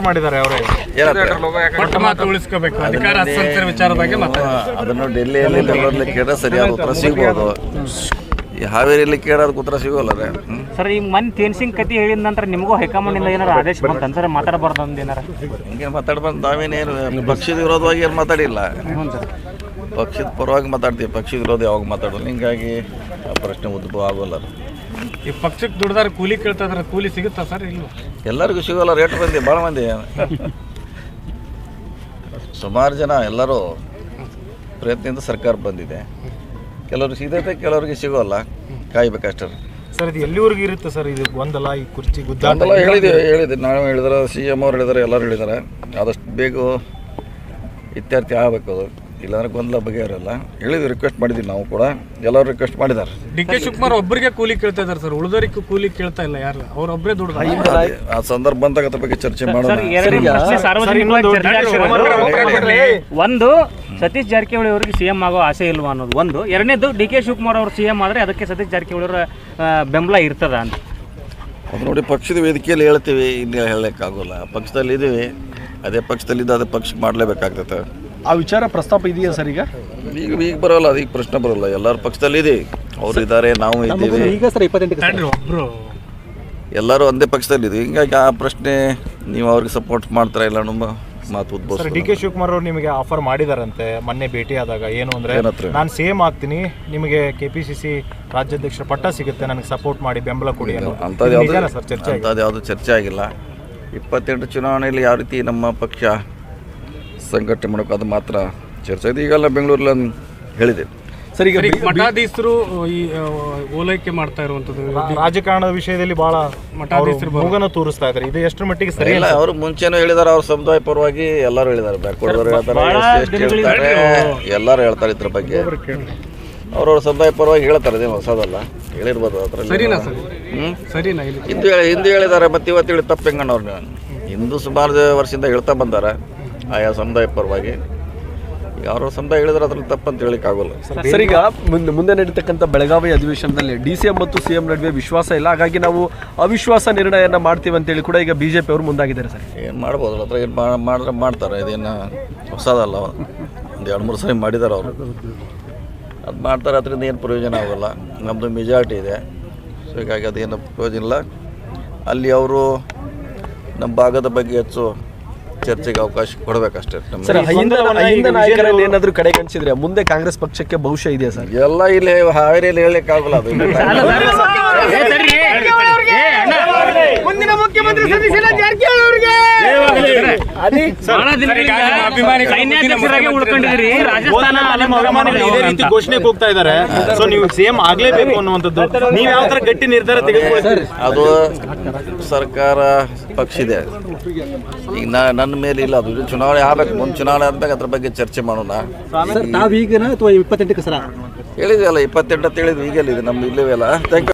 ಮಾಡಿದ್ದಾರೆ ಅವರೇ. ಕೊಟ್ಟ ಮಾತು ಉಳಿಸ್ಕೋಬೇಕು. ಅಧಿಕಾರ ಹಸ್ತಾಂತರ ವಿಚಾರದ ಬಗ್ಗೆ ಮಾತಾಡಿ ಅದನ್ನು ಡೆಲ್ಲಿಯಲ್ಲಿ ಬೆಂಗಳೂರಲ್ಲಿ ಕೇಳಿದ್ರೆ ಸರಿಯಾದ ಉತ್ತರ ಸಿಗ್ಬೋದು. ಈ ಹಾವೇರಿಯಲ್ಲಿ ಕೇಳೋದಕ್ಕೆ ಉತ್ತರ ಸಿಗೋಲ್ಲ ರೀ ಸರ್ ಈಗ ಮನ್ ತೇನ್ಸಿಂಗ್ ಕತಿ ಹೇಳಿದ ನಂತರ ನಿಮಗೂ ಹೈಕಮಾಂಡಿಂದ ಏನಾರ ಆದೇಶ ಬಂತ ಸರ್? ಮಾತಾಡಬಾರ್ದು ಅಂದ್ ಏನಾರ? ಹಿಂಗೇನು ಮಾತಾಡ್ಬಂದು ನಾವೇನೇನು ಪಕ್ಷದ ವಿರೋಧವಾಗಿ ಏನು ಮಾತಾಡಿಲ್ಲ. ಪಕ್ಷದ ಪರವಾಗಿ ಮಾತಾಡ್ತೀವಿ. ಪಕ್ಷದ ವಿರೋಧ ಯಾವಾಗ ಮಾತಾಡೋದು? ಹಿಂಗಾಗಿ ಆ ಪ್ರಶ್ನೆ ಉದ್ಭವ ಆಗೋಲ್ಲ ಅದು. ಈ ಪಕ್ಷಕ್ಕೆ ದುಡ್ದಾರ ಕೂಲಿ ಕೇಳ್ತಾ ಕೂಲಿ ಸಿಗುತ್ತಾ ಸರ್ ಇಲ್ಲ ಎಲ್ಲರಿಗೂ ಸಿಗೋಲ್ಲ ರೇಟ್ ಬಂದಿ ಭಾಳ ಮಂದಿ. ಸುಮಾರು ಜನ ಎಲ್ಲರೂ ಪ್ರಯತ್ನದಿಂದ ಸರ್ಕಾರ ಬಂದಿದೆ. ಕೆಲವ್ರಿಗೆ ಸಿಗತ್ತೆ ಕೆಲವ್ರಿಗೆ ಸಿಗೋಲ್ಲ. ಕಾಯ್ಬೇಕಷ್ಟೇ. ಸರ್ ಇದು ಎಲ್ಲಿವರೆಗೂ ಇರುತ್ತೆ ಸರ್? ಇದು ಗೊಂದಲ ಈ ಕುರ್ಚಿ ಗುದ್ದಾಟ? ಅದೆಲ್ಲ ಹೇಳಿದ್ದೀವಿ ಹೇಳಿದ್ವಿ ನಾವು ಹೇಳಿದಾರೆ ಸಿ ಎಂ ಅವ್ರು ಹೇಳಿದಾರೆ ಎಲ್ಲರೂ ಹೇಳಿದ್ದಾರೆ ಆದಷ್ಟು ಬೇಗ ಇತ್ಯರ್ಥ ಆಗಬೇಕು ಅದು. ಇಲ್ಲಾಂದ್ರೆ ಗೊಂದಲ ಬಗೆಹರಲ್ಲ. ಹೇಳಿದ್ವಿ ರಿಕ್ವೆಸ್ಟ್ ಮಾಡಿದ್ವಿ ನಾವು ಕೂಡ. ಎಲ್ಲರೂ ರಿಕ್ವೆಸ್ಟ್ ಮಾಡಿದ್ದಾರೆ. ಡಿ ಕೆ ಶಿವಕುಮಾರ್ ಒಬ್ಬರಿಗೆ ಕೂಲಿ ಕೇಳ್ತಾ ಇದ್ದಾರೆ ಸರ್. ಉಳಿದೋರಿಗೂ ಕೂಲಿ ಕೇಳ್ತಾ ಇಲ್ಲ ಯಾರು ಅವ್ರೊಬ್ಬರೇ ದುಡ್ಡು ಆ ಸಂದರ್ಭ ಬಂದಾಗ ಅದ್ರ ಬಗ್ಗೆ ಚರ್ಚೆ ಮಾಡೋಣ. ಒಂದು ಸತೀಶ್ ಜಾರಕಿಹೊಳಿ ಅವರಿಗೆ ಸಿಎಂ ಆಗೋ ಆಸೆ ಇಲ್ವಾ ಅನ್ನೋದು ಒಂದು. ಎರಡನೇದು ಡಿ ಕೆ ಶಿವಕುಮಾರ್ ಅವರು ಸಿಎಂ ಆದರೆ ಅದಕ್ಕೆ ಸತೀಶ್ ಜಾರಕಿಹೊಳಿ ಅವರ ಬೆಂಬಲ ಇರ್ತದ ಅಂತ. ಅದು ನೋಡಿ ಪಕ್ಷದ ವೇದಿಕೆಯಲ್ಲಿ ಹೇಳ್ತೀವಿ ಇಲ್ಲಿ ಹೇಳಲಿಕ್ಕಾಗೋಲ್ಲ ಪಕ್ಷದಲ್ಲಿ ಇದ್ದೀವಿ ಅದೇ ಪಕ್ಷದಲ್ಲಿದ್ದು ಅದೇ ಪಕ್ಷ ಮಾಡಲೇಬೇಕಾಗ್ತದೆ. ಆ ವಿಚಾರ ಪ್ರಸ್ತಾಪ ಇದೆಯಾ ಸರ್ ಈಗ? ಈಗ ಈಗ ಬರೋಲ್ಲ ಅದೀಗ ಪ್ರಶ್ನೆ ಬರೋಲ್ಲ. ಎಲ್ಲರ ಪಕ್ಷದಲ್ಲಿ ಇದೆ. ಅವ್ರು ಇದ್ದಾರೆ ನಾವು ಇದ್ದೀವಿ. ಈಗ ಸರ್ ಇಪ್ಪತ್ತೆಂಟು ಎಲ್ಲರೂ ಒಂದೇ ಪಕ್ಷದಲ್ಲಿ ಇದೆ. ಹಿಂಗಾಗಿ ಆ ಪ್ರಶ್ನೆ ನೀವು ಅವ್ರಿಗೆ ಸಪೋರ್ಟ್ ಮಾಡ್ತಾರ ಇಲ್ಲ ನಮ್ಮ ಮಾತು ಸರ್ ಡಿ ಕೆ ಶಿವಕುಮಾರ್ ಅವರು ನಿಮಗೆ ಆಫರ್ ಮಾಡಿದಾರಂತೆ ಮೊನ್ನೆ ಭೇಟಿ ಆದಾಗ. ಏನು ಅಂದ್ರೆ ಏನತ್ರ? ನಾನು ಸೇಮ್ ಆಗ್ತೀನಿ. ನಿಮಗೆ ಕೆ ಪಿ ಸಿ ಸಿ ರಾಜ್ಯಾಧ್ಯಕ್ಷರ ಪಟ್ಟ ಸಿಗುತ್ತೆ. ನನಗೆ ಸಪೋರ್ಟ್ ಮಾಡಿ ಬೆಂಬಲ ಕೊಡಿ ಅನ್ನೋ ಅಂಥದ್ದು ಇದು ನಿಜಾನಾ ಯಾವುದು ಸರ್ ಚರ್ಚೆ ಆಗಿದೆ? ಅಂಥದ್ದು ಯಾವುದು ಚರ್ಚೆ ಆಗಿಲ್ಲ. ಇಪ್ಪತ್ತೆಂಟು ಚುನಾವಣೆಯಲ್ಲಿ ಯಾವ ರೀತಿ ನಮ್ಮ ಪಕ್ಷ ಸಂಘಟನೆ ಮಾಡೋಕೆ ಅದು ಮಾತ್ರ ಚರ್ಚೆ ಆಗಿದೆ ಈಗೆಲ್ಲ ಬೆಂಗಳೂರಲ್ಲಿ ಹೇಳಿದೆ. ಸರಿ ಈಗ ಮಠಾಧೀಶರು ಈ ಓಲೈಕೆ ಮಾಡ್ತಾ ಇರುವಂಥದ್ದು ರಾಜಕಾರಣದ ವಿಷಯದಲ್ಲಿ ಬಹಳ ಮಠಾಧೀಶರು ಮೂಗನ ತೋರಿಸ್ತಾ ಇದ್ದಾರೆ. ಇದು ಎಷ್ಟು ಮಟ್ಟಿಗೆ ಸರಿ ಇಲ್ಲ ಅವರು ಮುಂಚೆನೂ ಹೇಳಿದಾರೆ ಅವ್ರ ಸಮುದಾಯ ಪರವಾಗಿ ಎಲ್ಲರೂ ಹೇಳಿದ್ದಾರೆ ಬ್ಯಾಕ್ವರ್ಡ್ ಹೇಳ್ತಾರೆ ಎಲ್ಲರೂ ಹೇಳ್ತಾರೆ ಇದ್ರ ಬಗ್ಗೆ. ಅವ್ರವ್ರ ಸಮುದಾಯ ಪರವಾಗಿ ಹೇಳ್ತಾರೆ ಅದೇನು ಹೊಸದಲ್ಲ. ಹೇಳಿರ್ಬೋದು ಅದರಲ್ಲಿ. ಸರಿನಾ ಸರ್? ಹ್ಮ್? ಸರಿನಾ ಇಲ್ಲಿ? ಹಿಂದೂ ಹೇಳಿ ಹಿಂದೂ ಹೇಳಿದ್ದಾರೆ ಮತ್ತೆ ಇವತ್ತು ಹೇಳಿ ತಪ್ಪು ಹೆಂಗಣ್ಣವ್ರು ಹಿಂದೂ ಸುಮಾರು ವರ್ಷದಿಂದ ಹೇಳ್ತಾ ಬಂದಾರೆ. ಆಯಾ ಸಮುದಾಯ ಪರವಾಗಿ. ಯಾರೋ ಸಮುದಾಯ ಹೇಳಿದ್ರೆ ಅದ್ರಲ್ಲಿ ತಪ್ಪಂತ ಹೇಳಿಕ್ ಆಗೋಲ್ಲ ಸರ್ ಈಗ ಮುಂದೆ ಮುಂದೆ ನಡೀತಕ್ಕಂಥ ಬೆಳಗಾವಿ ಅಧಿವೇಶನದಲ್ಲಿ ಡಿ ಸಿ ಎಂ ಮತ್ತು ಸಿ ಎಂ ನಡುವೆ ವಿಶ್ವಾಸ ಇಲ್ಲ. ಹಾಗಾಗಿ ನಾವು ಅವಿಶ್ವಾಸ ನಿರ್ಣಯನ ಮಾಡ್ತೀವಿ ಅಂತೇಳಿ ಕೂಡ ಈಗ ಬಿಜೆಪಿ ಅವರು ಮುಂದಾಗಿದ್ದಾರೆ ಸರ್. ಏನು ಮಾಡ್ಬೋದು? ಅದ್ರ ಏನು ಮಾಡಿದ್ರೆ ಮಾಡ್ತಾರೆ. ಇದೇನು ಹೊಸದಲ್ಲ. ಒಂದು ಎರಡು ಮೂರು ಸರಿ ಮಾಡಿದ್ದಾರೆ ಅವರು. ಅದು ಮಾಡ್ತಾರೆ ಅದರಿಂದ ಏನು ಪ್ರಯೋಜನ ಆಗೋಲ್ಲ. ನಮ್ಮದು ಮೆಜಾರಿಟಿ ಇದೆ. ಸೊ ಹೀಗಾಗಿ ಅದೇನು ಪ್ರಯೋಜನ ಇಲ್ಲ. ಅಲ್ಲಿ ಅವರು ನಮ್ಮ ಭಾಗದ ಬಗ್ಗೆ ಹೆಚ್ಚು ಚರ್ಚೆಗೆ ಅವಕಾಶ ಕೊಡಬೇಕಷ್ಟೇ ಸರ್ ಅಹಿಂದ ನಾಯಕರನ್ನು ಏನಾದರೂ ಕಡೆಗಣಿಸಿದ್ರೆ ಮುಂದೆ ಕಾಂಗ್ರೆಸ್ ಪಕ್ಷಕ್ಕೆ ಭವಿಷ್ಯ ಇದೆಯಾ ಸರ್? ಎಲ್ಲ ಇಲ್ಲಿ ಹಾವೇರಿಯಲ್ಲಿ ಹೇಳಲಿಕ್ಕಾಗಲ್ಲ ಅದು. ಮುಂದಿನ ಮುಖ್ಯಮಂತ್ರಿ ಉಳ್ಕೊಂಡಿದ್ರಿ ರಾಜಸ್ಥಾನ ಇದೇ ರೀತಿ ಘೋಷಣೆ ಹೋಗ್ತಾ ಇದ್ದಾರೆ. ಸೊ ನೀವು ಸೇಮ್ ಆಗ್ಲೇಬೇಕು ಅನ್ನುವಂಥದ್ದು. ನೀವು ಯಾವ ತರ ಗಟ್ಟಿ ನಿರ್ಧಾರ ತೆಗೆದುಕೊಳ್ತೀರಿ ಅದು ಸರ್ಕಾರ ಪಕ್ಷ ಇದೆ. ಈಗ ನಾ ನನ್ನ ಮೇಲೆ ಇಲ್ಲ ಅದು ಚುನಾವಣೆ ಆಗ್ಬೇಕು. ಮುಂದೆ ಚುನಾವಣೆ ಆದ್ಮೇಲೆ ಅದ್ರ ಬಗ್ಗೆ ಚರ್ಚೆ ಮಾಡೋಣ. ತಾವೀಗನ ಅಥವಾ ಇಪ್ಪತ್ತೆಂಟಕ್ಕೆ ಸರ? ಹೇಳಿದ್ವಲ್ಲ ಇಪ್ಪತ್ತೆಂಟು ಅಂತ ಹೇಳಿದ್ವಿ ಈಗೆಲ್ಲಿದೆ ನಮ್ಮ ಇಲ್ಲವೇ ಅಲ್ಲ. Thank you